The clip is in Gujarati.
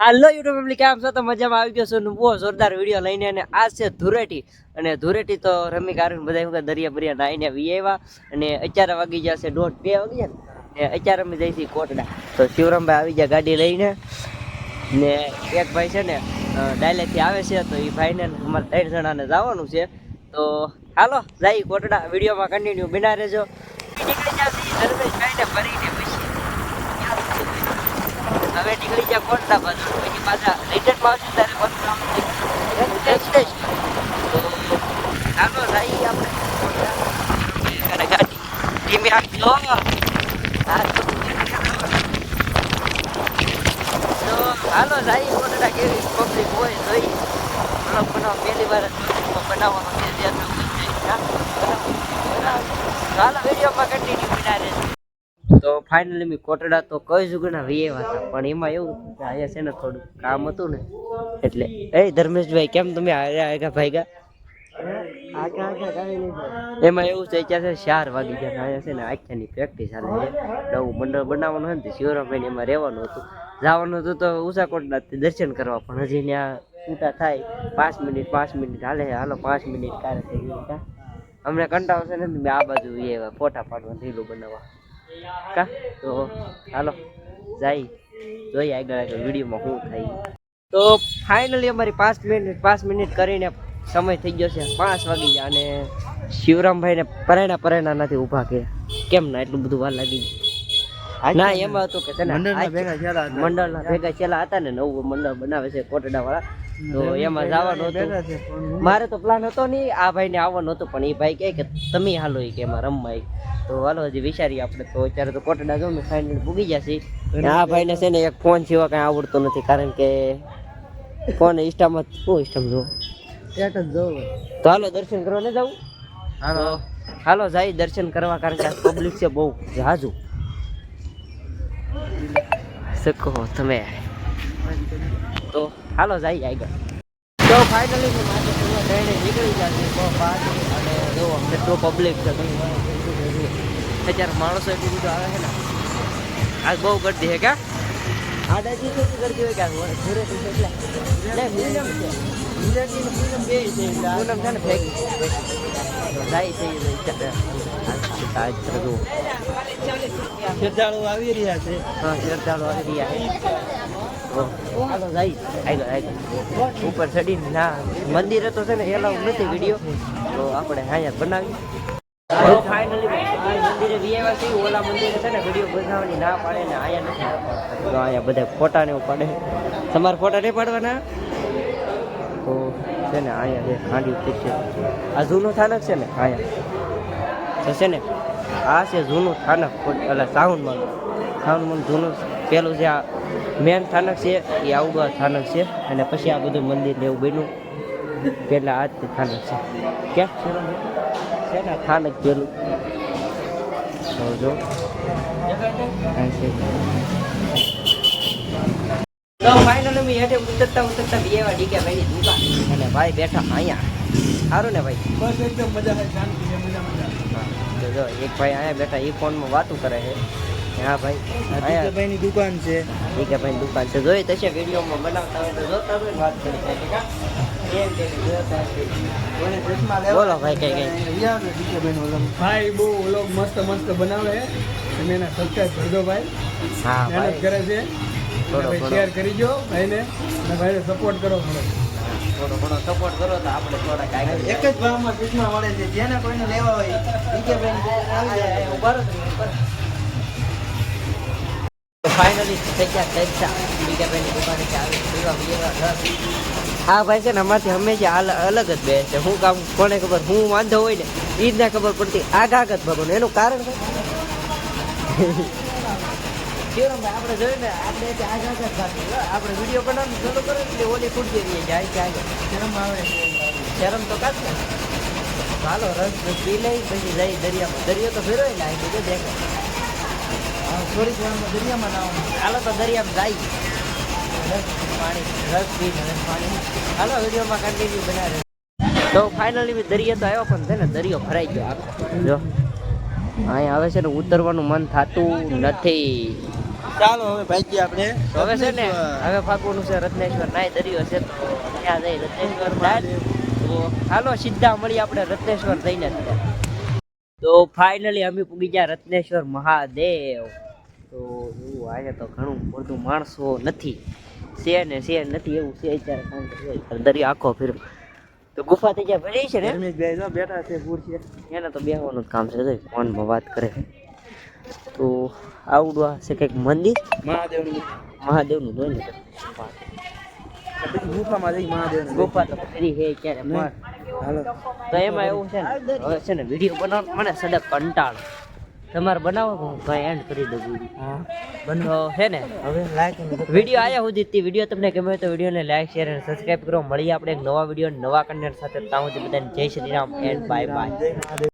હાલો યુટ્યુબ પબ્લિક કેમ છો? તો મજામાં આવી ગયો છું બહુ જોરદાર વીડિયો લઈને અને આ છે ધુરેટી. અને ધુરેટી તો રમી કારણ બધા એવું દરિયા બરિયા નાહીને વી આવ્યા અને અત્યારે વાગી ગયા છે દોઢ બે વાગી ગયા ને ને અત્યારે અમે જઈ છીએ કોટડા. તો શિવરામભાઈ આવી ગયા ગાડી લઈને. ને એક ભાઈ છે ને ડાયલેથી આવે છે, તો એ ભાઈને અમારે ત્રણ જણાને જવાનું છે. તો હાલો જાય કોટડા. વિડીયોમાં કન્ટિન્યુ બિના રહેજો. નીકળી ધર્મેશભાઈને ફરીને હવે નીકળી જાય કોટડા બાજુ પછી પાછા રિટર્નમાં આવશે ત્યારે આમ ડેસ્ટિનેશન હાલો જાય આપણે. ગાડી ધીમે તો હાલો. જાય કેવી પબ્લિક હોય જોઈ બનાવો પહેલી વાર બનાવવાનો છે. હાલો વિડીયોમાં કન્ટિન્યુ બિના રહેજો તો ફાઇનલી મેં કોટડા તો કઈ જુગના વીએ હતા, પણ એમાં એવું કે અહીંયા છે ને થોડું કામ હતું ને, એટલે એ ધર્મેશભાઈ, કેમ તમે આગા આગા ભાગ્યા? એમાં એવું છે, ક્યાં છે, ચાર વાગી ગયા અહીંયા છે ને આખ્યાની પ્રેક્ટિસ હાલે છે. નવું મંડળ બનાવવાનું હતું ને શિવરામભાઈ એમાં રહેવાનું હતું. જવાનું હતું તો ઉષા કોટડા દર્શન કરવા, પણ હજી ત્યાં છૂટા થાય. પાંચ મિનિટ પાંચ મિનિટ હાલે હાલો, પાંચ મિનિટ કારે થઈ ગયું અમને કંટાળો છે ને આ બાજુ એ ફોટા પાડવા, રીલું બનાવવા. કા? તો હાલો જાય. જોઈએ આગળ આગળ વિડીયોમાં શું થાય તો ફાઇનલી અમારી પાંચ મિનિટ પાંચ મિનિટ કરીને સમય થઈ ગયો છે પાંચ વાગી ગયા અને શિવરામભાઈને પરાયણા પરાયણા નથી ઊભા કર્યા. કેમ ના એટલું બધું વાર લાગી ગયું? ના એમાં હતું કે છે ને આજ- મંડળના ભેગા છેલ્લા હતા ને નવું મંડળ બનાવે છે કોટડા વાળા તો એમાં જવાનું હતું. મારે તો પ્લાન હતો નહીં આ ભાઈને આવવાનું હતું પણ એ ભાઈ કહે કે તમે હાલો એ કે એમાં રમવા તો હાલો હજી વિચારીએ આપણે. તો અત્યારે તો કોટડા જો ફાઇનલ પૂગી જશે આ ભાઈને છે ને એક ફોન સિવાય કાંઈ આવડતો નથી કારણ કે ફોન ઇન્સ્ટામાં શું ઇન્સ્ટામાં જુઓ? તો હાલો દર્શન કરવા ને જવું હાલો. હાલો જાય દર્શન કરવા કારણ કે આ પબ્લિક છે બહુ જાજુ. શકો તમે. તો હાલો જાય આગળ. તો ફાઇનલી હું માથે પૂરો થઈને નીકળી જશે બહુ બહાર અને જો કેટલું પબ્લિક છે અત્યારે માણસો એટલું બધું આવે છે ને આજ બહુ ગરદી છે કે આ દાદી કેટલી ગરદી હોય કે આ ઘરે એટલે. મ્યુઝિયમ છે. મ્યુઝિયમ બે છે પૂનમ છે ને ફેંકી જાય છે આજ શ્રદ્ધાળુ આવી રહ્યા છે. હા શ્રદ્ધાળુ આવી રહ્યા છે. હાલો ઉપર ચડીને, ના, મંદિરે તો છે ને એલાઉ નથી વીડિયો. તો આપણે અહીંયા બનાવી ફાઇનલી મંદિરે વિયાવા છીએ ઓલા મંદિરે છે ને, વીડિયો બનાવવાની ના પાડે ને અહીંયા નથી તો અહીંયા બધા ફોટા ને પાડે. તમારે ફોટા નહીં પાડવાના? તો છે ને, અહીંયા જે ખાંડી છે. આ જૂનું થાનક છે ને, અહીંયા. તો છે ને આ છે જૂનું સ્થાનક એટલે સાઉન્ડમાં સાઉન્ડમાં જૂનું પેલું જે આ મેન સ્થાનક છે, એ આવું સ્થાનક છે. અને પછી આ બધું મંદિર ને એવું બન્યું. પહેલાં આ જ સ્થાનક છે. કેમ છે ને? સ્થાનક પહેલું જો. ફાઇનલી મેં હેઠે ઉતરતા ઉતરતા બે એવા ડીકે ભાઈની દુકાન. અને ભાઈ બેઠા અહીંયા. સારું ને ભાઈ? બસ, એકદમ મજા શાંતિ છે. જો એક ભાઈ અહીંયા બેઠા એ ફોનમાં વાતું કરે છે. હા ભાઈ. અહીંયા ભાઈ ની દુકાન છે. ડીકે ભાઈ દુકાન છે. જોઈ તશે વિડીયોમાં બનાવતા હોય તો જોતા હોય વાત કરી શકે કા કેમ કે જોતા હશે. બોલો ભાઈ કઈ કઈ. ભાઈ બહુ ઓલો મસ્ત મસ્ત બનાવે છે. અને એના સબસ્ક્રાઈબ કરજો ભાઈ. હા મહેનત કરે છે. શેર કરીજો ભાઈને અને ભાઈને સપોર્ટ કરો થોડો. થોડો ઘણો સપોર્ટ કરો તો આપણે થોડા એક જ ભાવમાં ચશ્મા મળે છે. જેને કોઈને લેવા હોય ડીકે ભાઈ આવી જાય ઊભા રહો ફાઇનલી થઈ ગયા ચર્ચા બીજાભાઈની દુકાને કે આવી પીવા પીવા આ ભાઈ છે ને અમારથી હંમેશા અલ- અલગ જ બે છે. હું કામ કોને ખબર? હું વાંધો હોય ને એ જ ના ખબર પડતી. આગ આગ જ ભગવાન. એનું કારણ શું શિવરામભાઈ આપણે જોયું ને આપણે તે આગ આગ જ આપણે વીડિયો બનાવવાનું ચાલુ કરો એટલે ઓલી ખુરશી રહી જાય છે આગળ શરમ આવે શરમ તો કાઢ ને ચાલો રસ પી લઈ, પછી જઈ દરિયામાં. દરિયો તો ફેરો ને આવી બધું દેખો થોડીક વારમાં દરિયામાં નાવાનું હાલો તો દરિયામાં જાય. રસ, પાણી, રસ પી રસ પાણી હાલો, વિડીયોમાં કન્ટિન્યુ બનાવે તો ફાઇનલી દરિયો તો આવ્યો, પણ છે ને, દરિયો ભરાઈ ગયો જો, અહીંયા આવે છે ને, ઉતરવાનું મન થતું નથી. ચાલો હવે ભાઈ આપણે હવે છે ને હવે ફાગુનું છે રત્નેશ્વર નાય દરિયો છે તો ત્યાં જઈ રત્નેશ્વર તો હાલો સીધા મળી આપણે રત્નેશ્વર જઈને તો ફાઇનલી અમે પૂગી ગયા રત્નેશ્વર મહાદેવ. તો એવું આજે તો ઘણું બધું માણસો નથી. છે ને છે નથી એવું છે અત્યારે દરિયો આખો ફેર તો ગુફા થઈ ગયા ભરી છે ને? બેઠા છે પૂર છે. એને તો બેહવાનું જ કામ છે ફોનમાં વાત કરે. તો આવડું આ છે કંઈક મંદિર? મહાદેવનું. મહાદેવનું જોઈ ને ગુફામાં જઈ ગુફા તો ફરી હે ક્યારે? હાલો. તો એમાં એવું છે ને હવે છે ને વીડિયો બનાવવાનો મને સડક કંટાળો. તમારે બનાવો હું કઈ એન્ડ કરી દઉં વીડિયો? છે ને હવે લાઈક વીડિયો આયા સુધી તે વીડિયો તમને ગમે તો વિડીયોને લાઈક શેર અને સબસ્ક્રાઇબ કરો. મળીએ આપણે એક નવા વીડિયો નવા કન્ટેન્ટ સાથે. ત્યાં સુધી બધાને જય Shri Ram and bye bye